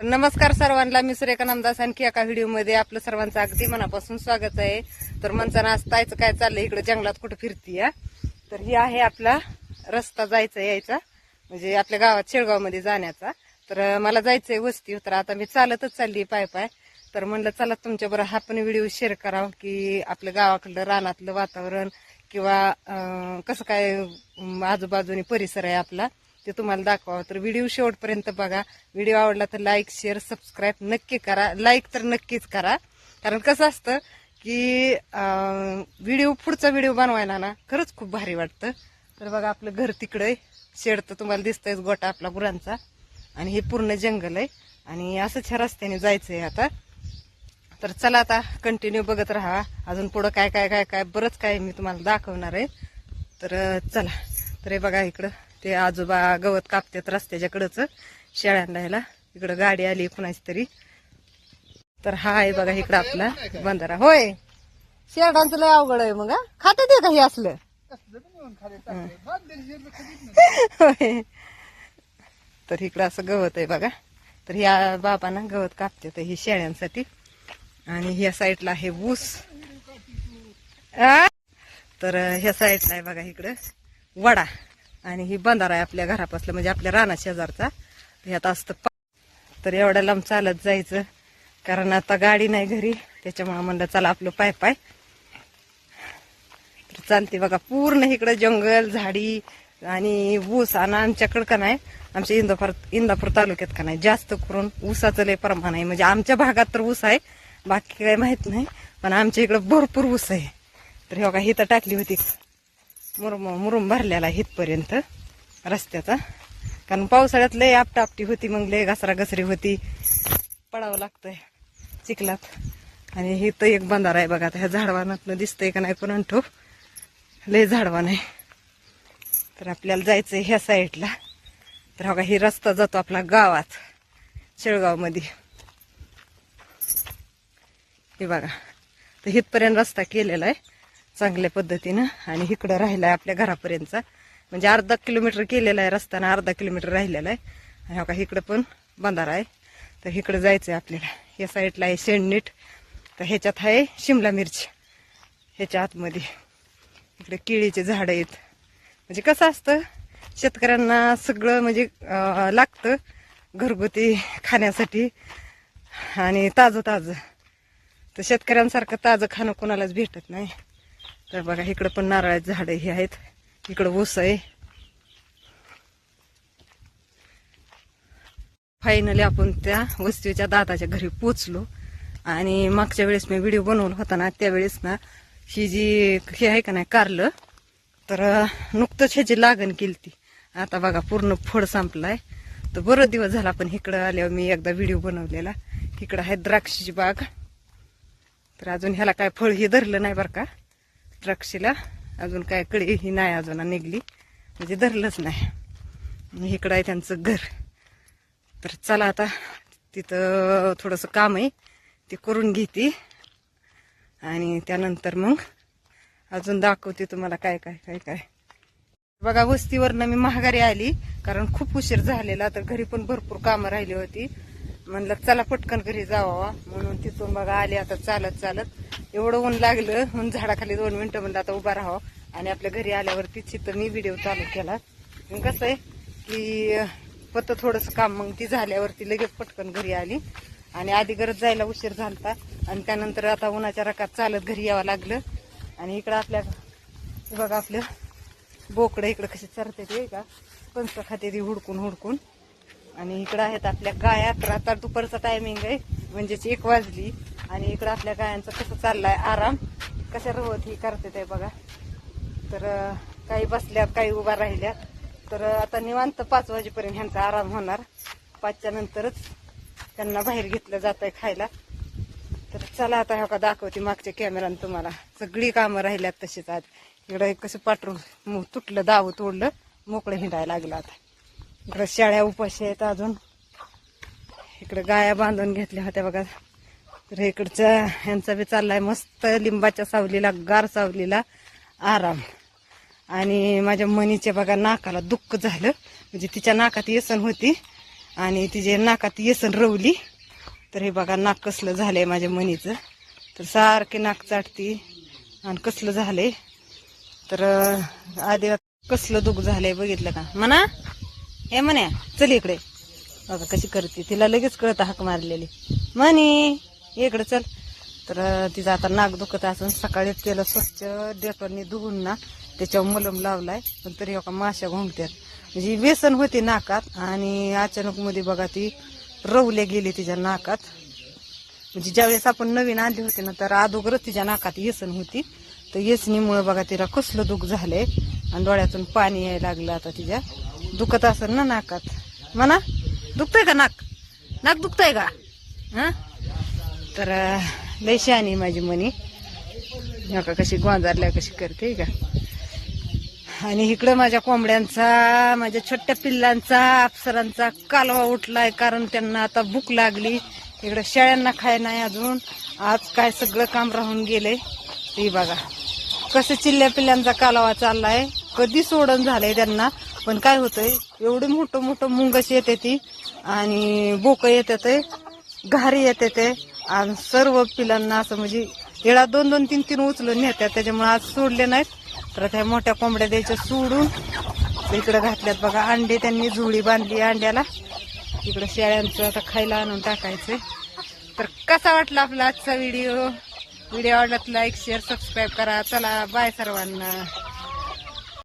नमस्कार सर्वांना मी सुरेखा नामदास आणखी एका व्हिडिओमध्ये आपलं सर्वांचं अगदी मनापासून स्वागत आहे. तर माणसानं आज काय चाललंय? इकडे जंगलात कुठं फिरती तर ही आहे आपला रस्ता जायचा यायचा. म्हणजे आपल्या गावात शेळगावमध्ये जाण्याचा. तर मला मला जायचंय वस्ती तर आता मी चालतच चालली पाय पाय. तर म्हणलं चला तुमच्याबरोबर हा पण व्हिडिओ शेअर करावा की आपल्या गावाकडलं रानातलं वातावरण किंवा कसं काय आजूबाजूनी परिसर आहे आपला. ते तुम्हाला दाखवावं. तर व्हिडिओ शेवटपर्यंत बघा. व्हिडिओ आवडला तर लाईक शेअर सबस्क्राईब नक्की करा. लाईक तर नक्कीच करा. कारण कसं असतं की व्हिडिओ पुढचा व्हिडिओ बनवायला ना खरंच खूप भारी वाटतं. तर बघा आपलं घर तिकडे शेड तर तुम्हाला दिसतंय गोटा आपला गुरांचा. आणि हे पूर्ण जंगल आहे. आणि असंच ह्या रस्त्याने जायचंय आता. तर चला आता कंटिन्यू बघत राहा. अजून पुढं काय काय काय काय बरंच काय मी तुम्हाला दाखवणार आहे. तर चला. तर हे बघा इकडं. ते आजोबा गवत कापतात रस्त्याच्याकडंच शेळ्यांना ह्याला. इकडं गाडी आली कुणाची तरी. तर हा आहे बघा इकडं आपला बंधारा. होय. शेळ्यांचं लय अवघड आहे मग खात ते काही असलं? होय. तर इकडं असं गवत आहे बघा. तर ह्या बाबांना गवत कापते तर ही शेळ्यांसाठी. आणि ह्या साईडला आहे ऊस. तर ह्या साईडला आहे बघा इकडं वडा. आणि ही बंधारा आहे आपल्या घरापासलं म्हणजे आपल्या राणा शेजारचा. ह्यात असतं तर एवढ्या लांब चालत जायचं. कारण आता गाडी नाही घरी त्याच्यामुळे म्हणलं चला आपलं पाय पाय. तर चालते बघा पूर्ण इकडं जंगल झाडी आणि ऊस आणि आमच्याकडं का नाही आमच्या इंदापूर इंदापूर तालुक्यात का नाही जास्त करून ऊसाचं लय प्रमाण आहे. म्हणजे आमच्या भागात तर ऊस आहे बाकी काही माहीत नाही पण आमच्या इकडं भरपूर ऊस आहे. तर हे बघा हिथं टाकली होती. मुरुम मुरुम भरलेला हितपर्यंत रस्त्याचा. कारण पावसाळ्यात लय आपटापटी होती मग लय घसरा घसरी होती. पडावं लागतंय चिखलात. आणि हे तर एक बंधारा आहे बघा आता ह्या झाडवानातनं दिसतंय का नाही पण ठो लय झाडवान आहे. तर आपल्याला जायचंय ह्या साईडला. तर बघा ही रस्ता जातो आपला गावात शेळगावमध्ये. हे बघा तर हितपर्यंत रस्ता केलेला आहे. चांगल्या पद्धतीनं आणि इकडं राहिला आहे आपल्या घरापर्यंतचा. म्हणजे अर्धा किलोमीटर केलेला आहे रस्ता अर्धा किलोमीटर राहिलेला आहे. आणि का इकडं पण बंधारा आहे. तर इकडं जायचं आहे आपल्याला. या साईडला आहे शेणनीट. तर ह्याच्यात आहे शिमला मिरची. ह्याच्या आतमध्ये. इकडे केळीचे झाडं आहेत. म्हणजे कसं असतं शेतकऱ्यांना सगळं म्हणजे लागतं घरगुती खाण्यासाठी आणि ताजं ताजं तर शेतकऱ्यांसारखं ताजं खाणं कोणालाच भेटत नाही. तर बघा इकडं पण नारळाची झाडं हे आहेत. इकडं ऊस आहे. फायनली आपण त्या वस्तीच्या दाताच्या घरी पोचलो. आणि मागच्या वेळेस मी व्हिडिओ बनवला होता ना त्यावेळेस ना ही जी हे आहे का नाही कारलं तर नुकतंच ह्याची लागण केली ती. आता बघा पूर्ण फळ संपलाय. तर बरं दिवस झाला पण इकडं आल्यावर मी एकदा व्हिडिओ बनवलेला. इकडं आहे द्राक्षीची बाग. तर अजून ह्याला काय फळ हे धरलं नाही बरं का? द्राक्षीला अजून काय कळी ही नाही अजून निघली. म्हणजे धरलंच नाही. इकडं आहे त्यांचं घर. तर चला आता तिथं थोडंसं काम आहे. ते करून घेते. आणि त्यानंतर मग अजून दाखवते तुम्हाला काय काय काय काय. बघा वस्तीवरनं मी महागारी आली. कारण खूप उशीर झालेला. तर घरी पण भरपूर कामं राहिली होती. म्हणलं चला पटकन घरी जावा म्हणून तिथून बघा आले आता चालत चालत. एवढं ऊन लागलं म्हणून झाडाखाली दोन मिनिटं म्हणलं आता उभा राहावं. आणि आपल्या घरी आल्यावरती तिथं मी व्हिडिओ चालू केला. मग कसं आहे की फक्त थोडंसं काम मग ती झाल्यावरती लगेच पटकन घरी आली. आणि आधी गरज जायला उशीर झाला आणि त्यानंतर आता उन्हाच्या रकात चालत घरी यावं लागलं. आणि इकडं आपल्या बघा आपलं बोकडं इकडं कशी चरते ते का? पंच खाते ती हुडकून हुडकून. आणि इकडं आहेत आपल्या गाया तर आता दुपारचा टायमिंग आहे. म्हणजेच एक वाजली. आणि इकडं आपल्या गायांचं कसं चाललाय आराम. कशा रवत ही करते ते बघा. तर काही बसल्यात काही उभा राहिल्यात. तर आता निवांत पाच वाजेपर्यंत ह्यांचा आराम होणार. पाचच्या नंतरच त्यांना बाहेर घेतलं जात आहे खायला. तर चला आता ह्या का दाखवते मागच्या कॅमेरानं तुम्हाला. सगळी कामं राहिल्यात तशीच आज. इकडं कसं पाटरू तुटलं दावं तोडलं मोकळं हिंडायला लागलं आता. इकडं शाळ्या उपाशी आहेत अजून. इकडं गाया बांधून घेतल्या होत्या बघा. तर इकडच्या ह्यांचा बी चाललाय मस्त लिंबाच्या सावलीला गार सावलीला आराम. आणि माझ्या मनीच्या बघा नाकाला दुःख झालं. म्हणजे तिच्या नाकात येसन होती आणि तिचे नाकात येसन रवली. तर हे बघा नाक कसलं झालंय माझ्या मनीचं. तर सारखे नाक चाटती आणि कसलं झालंय. तर आधी कसलं दुःख झालंय बघितलं का? म्हणा हे म्हण्या चल इकडे. बघा कशी करते. तिला लगेच कळतं हाक मारलेली. म्हणी इकडे चल. तर अं, तिचं आता नाक दुखत असून सकाळी त्याला स्वच्छ डेटॉलनी धुवून ना त्याच्यावर मलम लावलाय. पण तरी एका माश्या घोंगत्यात. म्हणजे व्यसन होती नाकात आणि अचानक मध्ये बघा ती रवल्या गेली तिच्या नाकात. म्हणजे ज्यावेळेस आपण नवीन आणली होती ना तर अगोदरच तिच्या नाकात येसन होती. तर येसनीमुळे बघा तिला कसलं दुःख झालंय. आणि डोळ्यातून पाणी यायला लागलं आता तिच्या. दुखत असेल ना नाकात. म्हणा दुखतंय का नाक? नाक दुखतंय का? हा? तर लय शहाणी माझी मनी. नका कशी गोंजारल्या कशी करते का? आणि इकडं माझ्या कोंबड्यांचा माझ्या छोट्या पिल्लांचा अप्सरांचा कालवा उठलाय कारण त्यांना आता भूक लागली. इकडं शेळ्यांना खाय नाही अजून. आज काय सगळं काम राहून गेले ते बघा. कसं चिल्ल्या पिल्ल्यांचा कालवा चाललाय. कधी सोडण झालंय त्यांना. पण काय होतंय? एवढं मोठं मोठं मुंगस येते ती. आणि बोकं येते ते घारी येते ते आणि सर्व पिलांना असं म्हणजे येळा दोन दोन तीन तीन उचलून नेत्या त्याच्यामुळे आज सोडले नाहीत. तर त्या मोठ्या कोंबड्या द्यायच्या सोडून इकडे घातल्यात बघा. अंडे त्यांनी झुळी बांधली अंड्याला. इकडं शेळ्यांचं आता खायला आणून टाकायचं तर कसा वाटला आपला आजचा व्हिडिओ? व्हिडिओ आवडला लाईक शेअर सबस्क्राईब करा. चला बाय सर्वांना.